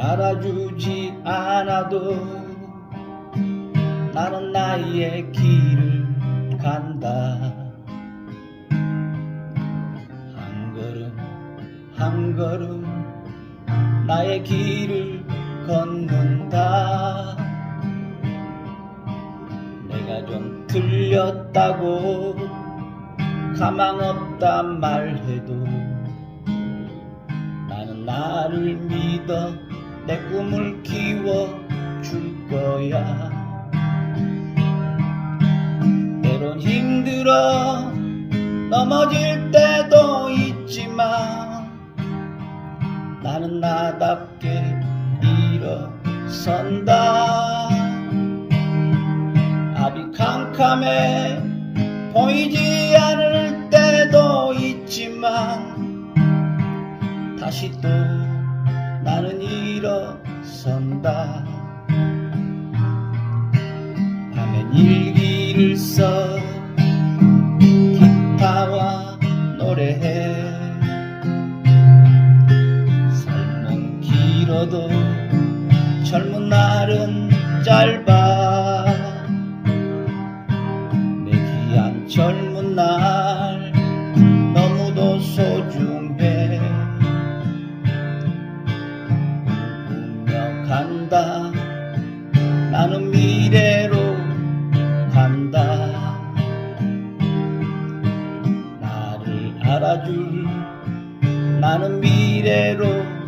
알아주지 않아도 나는 나의 길을 간다. 한 걸음 한 걸음 나의 길을 걷는다. 내가 좀 틀렸다고 가망 없다 말해도 나는 나를 믿어 내 꿈을 키워 줄 거야. 때론 힘들어 넘어질 때도 있지만 나는 나답게 일어선다. 앞이 캄캄해 보이지 않을 때도 있지만 다시 또 나는 일어선다. 밤엔 일기를 써 기타와 노래해. 삶은 길어도 젊은 날은 짧아. 내 귀한 젊은 날 나는 미래로 간다. 나를 알아줄 나는 미래로